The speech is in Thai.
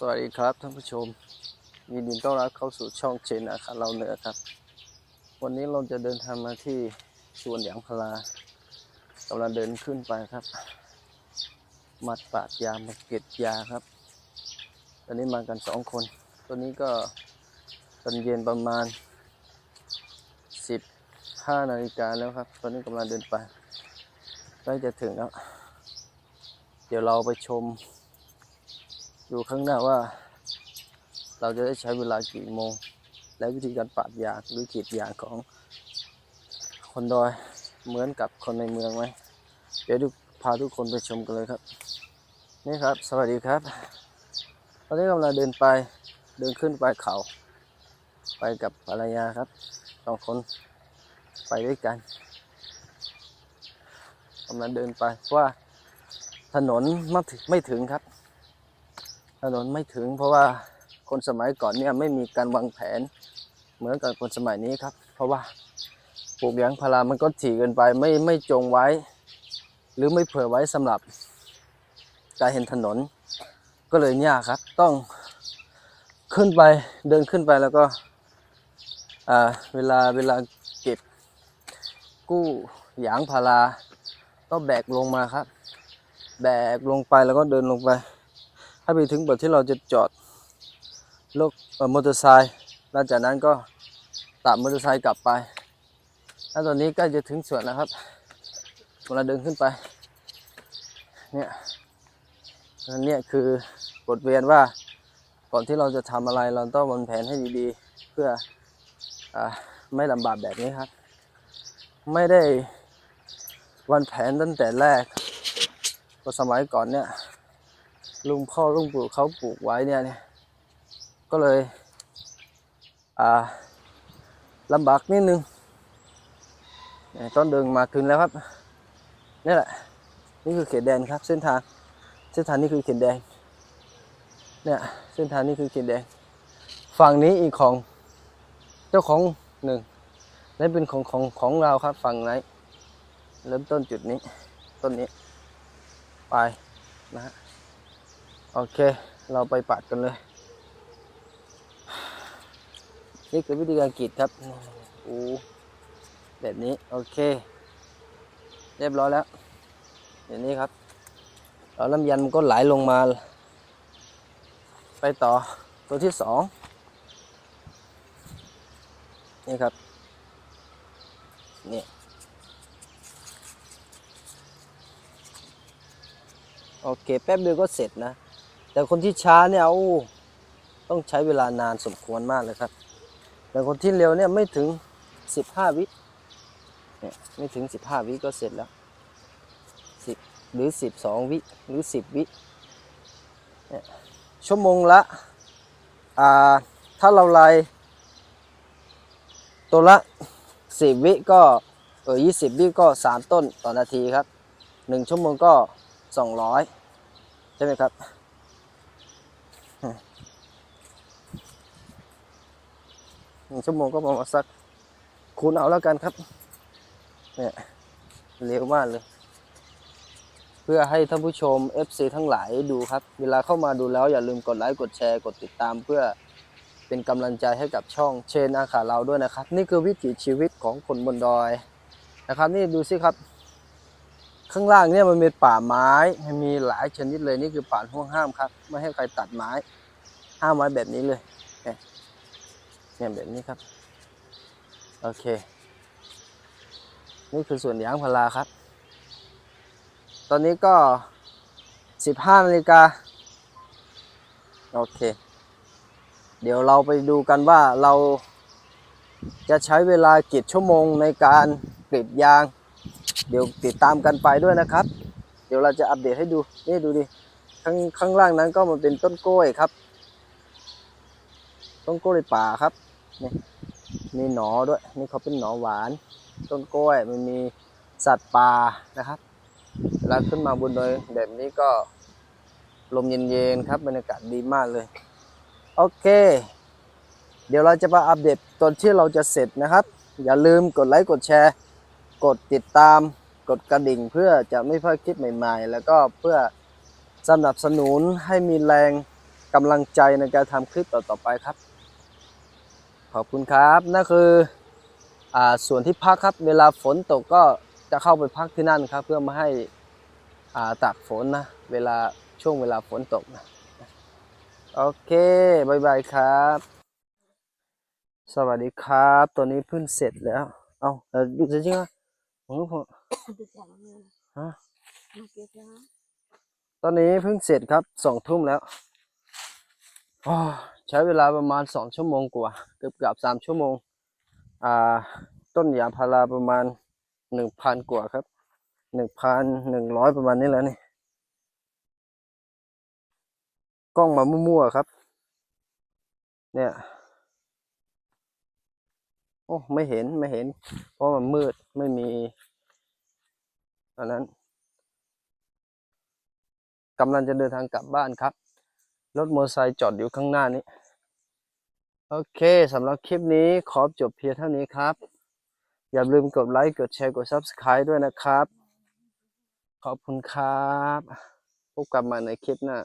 สวัสดีครับท่านผู้ชมยินดีต้อนรับเข้าสู่ช่องเชนอาคาเราเหนือครับ วันนี้เราจะเดินทางมาที่สวนยางพารากำลังเดินขึ้นไปครับ มัดปาดยามาเก็บยาครับ ตอนนี้มากันสองคน ตัวนี้ก็ตอนเย็นประมาณสิบห้านาฬิกาแล้วครับ ตอนนี้กำลังเดินไปใกล้จะถึงแล้ว เดี๋ยวเราไปชม ดูข้างหน้าว่า เราจะได้ใช้เวลากี่โมง และวิธีการปาดยางหรือกีดยางของ คนดอยเหมือนกับคนในเมืองไหมเดี๋ยวดูพาทุกคนไปชมกันเลยครับ นี่ครับ สวัสดีครับ ตอนนี้กำลังเดินไปเดินขึ้นไปเขา ไปกับภรรยาครับสองคนไปด้วยกันกำลังเดินไปเพราะว่าถนนไม่ถึงครับ ถนนไม่ถึงเพราะว่าคนสมัยก่อนเนี่ยไม่มีการวางแผน เหมือนกับคนสมัยนี้ครับ เพราะว่าปลูกยางพารามันก็ถี่เกินไปไม่ไม่จงไว้ หรือไม่เผื่อไว้สำหรับการเห็นถนน ก็เลยยากครับ ต้องขึ้นไปเดินขึ้นไปแล้วก็อ่าเวลาเวลาเก็บกู้ยางพาราต้องแบกลงมาครับ แบกลงไปแล้วก็เดินลงไป ให้ไปถึงจุดที่เราจะจอดรถมอเตอร์ไซค์หลังจากนั้นก็ตามมอเตอร์ไซค์กลับไปแล้วตอนนี้ใกล้จะถึงสวนแล้วครับเวลาเดินขึ้นไป เนี่ยอันเนี้ยคือบทเรียนว่าก่อนที่เราจะทำอะไรเราต้องวางแผนให้ดีๆ เพื่ออไม่ลำบากแบบนี้ครับ ไม่ได้วางแผนตั้งแต่แรกพราะสมัยก่อนเนี่ย ลุงพ่อลุงปู่เขาปลูกไว้เนี่ยเนี่ยก็เลยอ่าลำบากนิดนึงต้นเดินมาถึงแล้วครับนี่แหละนี่คือเขตแดนครับ เส้นทางเส้นทางนี่คือเขตแดงเนี่ยเส้นทางนี่คือเขตแดงฝั่งนี้อีกของเจ้าของหนึ่งและเป็นของของของเราครับฝั่งไหนเริ่มต้นจุดนี้ต้นนี้ไปนะฮะ โอเค เราไปปัดกันเลย นี่คือวิธีการกรีดครับโอ้แบบนี้ โอเค เรียบร้อยแล้วอย่างนี้ครับแล้วน้ำยันมันก็ไหลลงมา ไปต่อตัวที่สองนี่ครับนี่โอเค แป๊บเดียวก็เสร็จนะ แต่คนที่ช้าเนี่ยโอ้ต้องใช้เวลานานสมควรมากเลยครับ แต่คนที่เร็วเนี่ยไม่ถึง 15 วิเนี่ยไม่ถึง 15 วิก็เสร็จแล้ว 10 หรือ 12 วิหรือ 10 วิเนี่ยชั่วโมงละอ่าถ้าเราไล่ตัวละ 10 วิก็เออ20 วิก็ 3 ต้นต่อนาทีครับ 1 ชั่วโมงก็ 200 ใช่ไหมครับ หนึ่งชั่วโมงก็ประมาณสักคูณเอาแล้วกันครับ เนี่ยเร็วมากเลย เพื่อให้ท่านผู้ชม FC ทั้งหลายดูครับ เวลาเข้ามาดูแล้วอย่าลืมกดไลค์ กดแชร์ กดติดตาม เพื่อเป็นกำลังใจให้กับช่องเชนอาขาเราด้วยนะครับ นี่คือวิถีชีวิตของคนบนดอยนะครับ นี่ดูสิครับ ข้างล่างเนี่ยมันมีป่าไม้ มีหลายชนิดเลยนี่คือป่าห่วงห้ามครับ ไม่ให้ใครตัดไม้ ห้ามไว้แบบนี้เลยเนี่ยเนี่ยแบบนี้ครับ โอเค นี่คือส่วนยางพาราครับ ตอนนี้ก็15นาฬิกาโอเค เดี๋ยวเราไปดูกันว่าเราจะใช้เวลากี่ชั่วโมงในการกรีดยาง เดี๋ยวติดตามกันไปด้วยนะครับ เดี๋ยวเราจะอัปเดตให้ดูนี่ดูดิข้างข้างล่างนั้นก็มันเป็นต้นกล้วยครับ ต้นกล้วยป่าครับนี่มีหนอด้วยนี่เขาเป็นหนอหวาน ต้นกล้วยมันมีสัตว์ป่านะครับเวลาขึ้นมาบนดอยแบบนี้ก็ลมเย็นๆครับบรรยากาศดีมากเลย โอเค เดี๋ยวเราจะมาอัปเดตตอนที่เราจะเสร็จนะครับ อย่าลืมกดไลค์กดแชร์ กดติดตามกดกระดิ่งเพื่อจะไม่พลาดคลิปใหม่ๆ แล้วก็เพื่อสนับสนุนให้มีแรงกำลังใจในการทำคลิปต่อๆไปครับ ขอบคุณครับนั่นคืออ่าส่วนที่พักครับ เวลาฝนตกก็จะเข้าไปพักที่นั่นครับ เพื่อม่ให้อ่าตากฝนนะ เวลาช่วงเวลาฝนตกนะโอเคบายบายครับ สวัสดีครับ ตัวนี้เพิ่งเสร็จแล้ว เอาเออดูจริงๆอะ ผมก็พอดูจากแล้วเนี่ยฮะมาเก็บแล้วตอนนี้เพิ่งเสร็จครับสองทุ่มแล้วอ้อใช้เวลาประมาณสองชั่วโมงกว่า เกือบเกือบสามชั่วโมง อ่า ต้นยางพาราประมาณหนึ่งพันกว่าครับหนึ่งพันหนึ่งร้อยประมาณนี้แล้วนี่กล้องมามั่วๆครับ เนี่ย โอ้ไม่เห็นไม่เห็น เพราะมันมืดไม่มีอันนั้นกำลังจะเดินทางกลับบ้านครับ รถมอเตอร์ไซค์จอดอยู่ข้างหน้านี้ โอเคสำหรับคลิปนี้ขอจบเพียงเท่านี้ครับ อย่าลืมกดไลค์ กดแชร์ กด Subscribe ด้วยนะครับ ขอบคุณครับ พบกันใหมาในคลิปหน้า